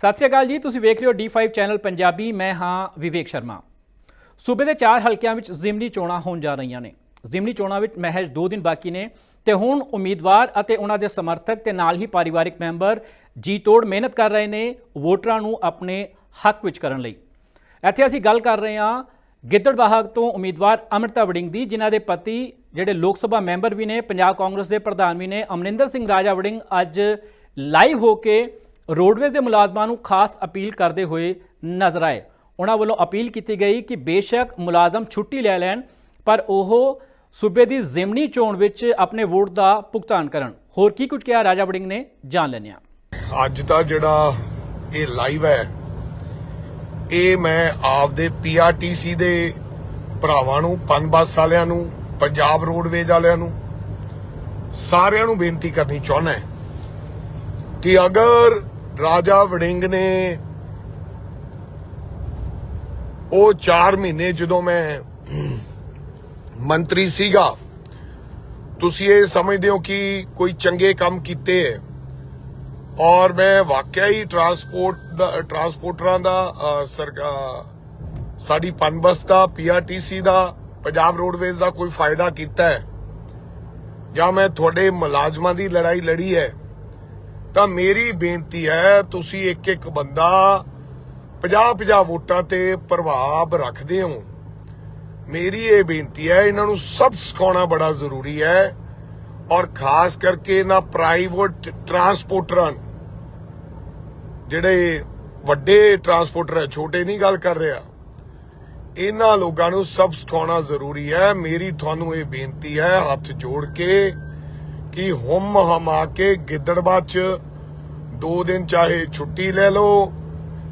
ਸਤਿ ਸ਼੍ਰੀ ਅਕਾਲ ਜੀ, ਤੁਸੀਂ ਵੇਖ ਰਹੇ ਹੋ D5 ਚੈਨਲ ਪੰਜਾਬੀ, ਮੈਂ ਹਾਂ ਵਿਵੇਕ ਸ਼ਰਮਾ। ਸੂਬੇ ਦੇ ਚਾਰ ਹਲਕਿਆਂ ਵਿੱਚ ਜ਼ਿਮਨੀ ਚੋਣਾਂ ਹੋਣ ਜਾ ਰਹੀਆਂ ਨੇ। ਜ਼ਿਮਨੀ ਚੋਣਾਂ ਵਿੱਚ ਮਹਿਜ 2 ਦਿਨ ਬਾਕੀ ਨੇ ਤੇ ਹੁਣ ਉਮੀਦਵਾਰ ਅਤੇ ਉਹਨਾਂ ਦੇ ਸਮਰਥਕ ਤੇ ਨਾਲ ਹੀ ਪਰਿਵਾਰਕ ਮੈਂਬਰ ਜੀ ਤੋੜ ਮਿਹਨਤ ਕਰ ਰਹੇ ਨੇ ਵੋਟਰਾਂ ਨੂੰ ਆਪਣੇ ਹੱਕ ਵਿੱਚ ਕਰਨ ਲਈ। ਇੱਥੇ ਅਸੀਂ ਗੱਲ ਕਰ ਰਹੇ ਹਾਂ ਗਿੱਦੜਬਾਹਾ ਤੋਂ ਉਮੀਦਵਾਰ ਅਮਰਤਾ ਵੜਿੰਗ ਦੀ, ਜਿਨ੍ਹਾਂ ਦੇ ਪਤੀ ਜਿਹੜੇ ਲੋਕ ਸਭਾ ਮੈਂਬਰ ਵੀ ਨੇ, ਪੰਜਾਬ ਕਾਂਗਰਸ ਦੇ ਪ੍ਰਧਾਨ ਵੀ ਨੇ। ਅਮਰਿੰਦਰ ਸਿੰਘ ਰਾਜਾ ਵੜਿੰਗ ਅੱਜ ਲਾਈਵ ਹੋ ਕੇ ਰੋਡਵੇਜ਼ ਦੇ ਮੁਲਾਜ਼ਮਾਂ ਨੂੰ ਖਾਸ ਅਪੀਲ ਕਰਦੇ ਹੋਏ ਨਜ਼ਰ ਆਏ। ਉਹਨਾਂ ਵੱਲੋਂ ਅਪੀਲ ਕੀਤੀ ਗਈ ਕਿ ਬੇਸ਼ੱਕ ਮੁਲਾਜ਼ਮ ਛੁੱਟੀ ਲੈ ਲੈਣ, ਪਰ ਉਹ ਸੂਬੇ ਦੀ ਜ਼ਿਮਨੀ ਚੋਣ ਵਿੱਚ ਆਪਣੇ ਵੋਟ ਦਾ ਭੁਗਤਾਨ ਕਰਨ। ਹੋਰ ਕੀ ਕੁਝ ਕਿਹਾ ਰਾਜਾ ਵੜਿੰਗ ਨੇ, ਜਾਣ ਲੈਂਦੇ ਅੱਜ ਦਾ ਜਿਹੜਾ ਇਹ ਲਾਈਵ ਹੈ, ਇਹ ਮੈਂ ਆਪਦੇ ਪੀਆਰਟੀਸੀ ਦੇ ਭਰਾਵਾਂ ਨੂੰ ਪਨ ਬੱਸ ਵਾਲਿਆਂ ਨੂੰ, ਪੰਜਾਬ ਰੋਡਵੇਜ਼ ਵਾਲਿਆਂ ਨੂੰ, ਸਾਰਿਆਂ ਨੂੰ ਬੇਨਤੀ ਕਰਨੀ ਚਾਹੁੰਦਾ ਕਿ ਅਗਰ ਰਾਜਾ ਵੜਿੰਗ ਨੇ ਉਹ 4 ਮਹੀਨੇ ਜਦੋਂ ਮੈਂ ਮੰਤਰੀ ਸੀਗਾ ਤੁਸੀਂ ਇਹ ਸਮਝਦੇ ਹੋ ਕਿ ਕੋਈ ਚੰਗੇ ਕੰਮ ਕੀਤੇ ਹੈ। ਔਰ ਮੈਂ ਵਾਕਿਆ ਹੀ ਟਰਾਂਸਪੋਰਟ ਦਾ ਟਰਾਂਸਪੋਰਟਰਾਂ ਦਾ ਅ, ਸਰਕਾ- ਸਾਡੀ ਪਨਬਸ ਦਾ ਪੀਆਰਟੀਸੀ ਦਾ ਪੰਜਾਬ ਰੋਡਵੇਜ਼ ਦਾ ਕੋਈ ਫਾਇਦਾ ਕੀਤਾ ਹੈ? ਜਾਂ ਮੈਂ ਤੁਹਾਡੇ ਮੁਲਾਜ਼ਮਾਂ ਦੀ ਲੜਾਈ ਲੜੀ ਹੈ? ਤਾਂ ਮੇਰੀ ਬੇਨਤੀ ਹੈ, ਤੁਸੀਂ ਇੱਕ ਇੱਕ ਬੰਦਾ 50-50 ਵੋਟਾਂ ਤੇ ਪ੍ਰਭਾਵ ਰੱਖਦੇ ਹੋ। ਮੇਰੀ ਇਹ ਬੇਨਤੀ ਹੈ, ਇਹਨਾਂ ਨੂੰ ਸਭ ਸਿਖਾਉਣਾ ਬੜਾ ਜ਼ਰੂਰੀ ਹੈ ਔਰ ਖਾਸ ਕਰਕੇ ਇਹਨਾਂ ਪ੍ਰਾਈਵੇਟ ਟਰਾਂਸਪੋਰਟਰਾਂ ਜਿਹੜੇ ਵੱਡੇ ਟਰਾਂਸਪੋਰਟਰ ਹੈ, ਛੋਟੇ ਨਹੀਂ ਗੱਲ ਕਰ ਰਿਹਾ। ਇਹਨਾਂ ਲੋਕਾਂ ਨੂੰ ਸਭ ਸਿਖਾਉਣਾ ਜ਼ਰੂਰੀ ਹੈ। ਮੇਰੀ ਤੁਹਾਨੂੰ ਇਹ ਬੇਨਤੀ ਹੈ, ਹੱਥ ਜੋੜ ਕੇ ਕਿ ਹੁਮ ਹਮਾ ਕੇ ਗਿੱਦੜਬਾਦ ਚ ਦੋ ਦਿਨ ਚਾਹੇ ਛੁੱਟੀ ਲੈ ਲਓ,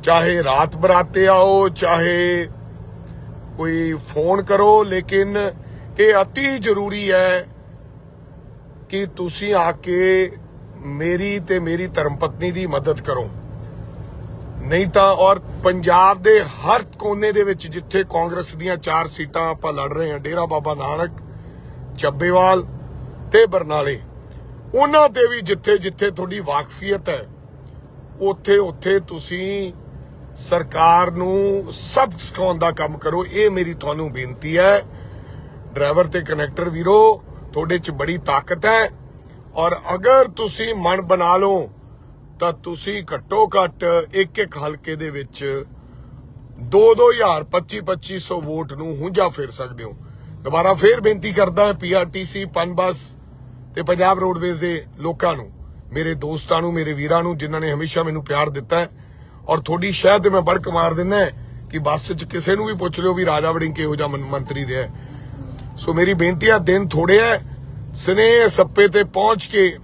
ਚਾਹੇ ਰਾਤ ਬਰਾਤੇ ਆਓ, ਚਾਹੇ ਕੋਈ ਫੋਨ ਕਰੋ, ਲੇਕਿਨ ਇਹ ਅਤੀ ਜ਼ਰੂਰੀ ਹੈ ਕਿ ਤੁਸੀਂ ਆ ਕੇ ਮੇਰੀ ਤੇ ਮੇਰੀ ਧਰਮਪਤਨੀ ਦੀ ਮਦਦ ਕਰੋ। ਨਹੀਂ ਤਾਂ ਔਰ ਪੰਜਾਬ ਦੇ ਹਰ ਕੋਨੇ ਦੇ ਵਿੱਚ ਜਿੱਥੇ ਕਾਂਗਰਸ ਦੀਆਂ ਚਾਰ ਸੀਟਾਂ ਆਪਾਂ ਲੜ ਰਹੇ ਹਾਂ, ਡੇਰਾ ਬਾਬਾ ਨਾਨਕ, ਚੱਬੇਵਾਲ ਤੇ ਬਰਨਾਲੇ ਉਹਨਾਂ ਤੇ ਵੀ ਜਿੱਥੇ ਜਿੱਥੇ ਤੁਹਾਡੀ ਵਾਕਫੀਅਤ ਹੈ, ਉੱਥੇ ਉੱਥੇ ਤੁਸੀਂ ਸਰਕਾਰ ਨੂੰ ਸਭ ਸਿਖਾਉਣ ਦਾ ਕੰਮ ਕਰੋ। ਇਹ ਮੇਰੀ ਤੁਹਾਨੂੰ ਬੇਨਤੀ ਹੈ। ਡਰਾਈਵਰ ਤੇ ਕਨੈਕਟਰ ਵੀਰੋ, ਤੁਹਾਡੇ 'ਚ ਬੜੀ ਤਾਕਤ ਹੈ ਔਰ ਅਗਰ ਤੁਸੀਂ ਮਨ ਬਣਾ ਲਓ, ਤਾਂ ਤੁਸੀਂ ਘੱਟੋ ਘੱਟ ਇੱਕ ਇੱਕ ਹਲਕੇ ਦੇ ਵਿੱਚ 2-2000 25-2500 ਵੋਟ ਨੂੰ ਹੁੰਜਾ ਫੇਰ ਸਕਦੇ ਹੋ। ਦੁਬਾਰਾ ਫੇਰ ਬੇਨਤੀ ਕਰਦਾ ਹਾਂ ਪੀਆਰਟੀਸੀ ਪਨਬਸ ਤੇ ਪੰਜਾਬ ਰੋਡਵੇਜ਼ ਦੇ ਲੋਕਾਂ ਨੂੰ ਮੇਰੇ ਦੋਸਤਾਂ ਨੂੰ ਮੇਰੇ ਵੀਰਾਂ ਨੂੰ ਜਿਨ੍ਹਾਂ ਨੇ ਹਮੇਸ਼ਾ ਮੈਨੂੰ ਪਿਆਰ ਦਿੱਤਾ ਹੈ ਔਰ ਤੁਹਾਡੀ ਸ਼ਹਿਰ ਤੇ ਮੈਂ ਬੜਕ ਮਾਰ ਦਿੰਦਾ ਕਿ ਬੱਸ 'ਚ ਕਿਸੇ ਨੂੰ ਵੀ ਪੁੱਛ ਲਿਓ ਵੀ ਰਾਜਾ ਵੜਿੰਗ ਕਿਹੋ ਜਿਹਾ ਮੰਤਰੀ ਰਿਹਾ। ਸੋ ਮੇਰੀ ਬੇਨਤੀ ਹੈ ਦਿਨ ਥੋੜੇ ਹੈ ਸਨੇਹ ਸੱਪੇ ਤੇ ਪਹੁੰਚ ਕੇ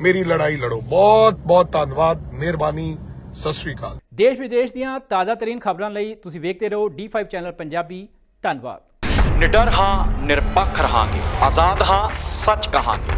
ਮੇਰੀ ਲੜਾਈ ਲੜੋ। ਬਹੁਤ ਬਹੁਤ ਧੰਨਵਾਦ ਮਿਹਰਬਾਨੀ ਸਤਿ ਸ੍ਰੀ ਅਕਾਲ। ਦੇਸ਼ ਵਿਦੇਸ਼ ਦੀਆਂ ਤਾਜ਼ਾ ਤਰੀਨ ਖਬਰਾਂ ਲਈ ਤੁਸੀਂ ਵੇਖਦੇ ਰਹੋ D5 ਚੈਨਲ ਪੰਜਾਬੀ। ਧੰਨਵਾਦ। ਨਿਡਰ ਹਾਂ ਨਿਰਪੱਖ ਰਹਾਂਗੇ। ਆਜ਼ਾਦ ਹਾਂ ਸੱਚ ਕਹਾਂਗੇ।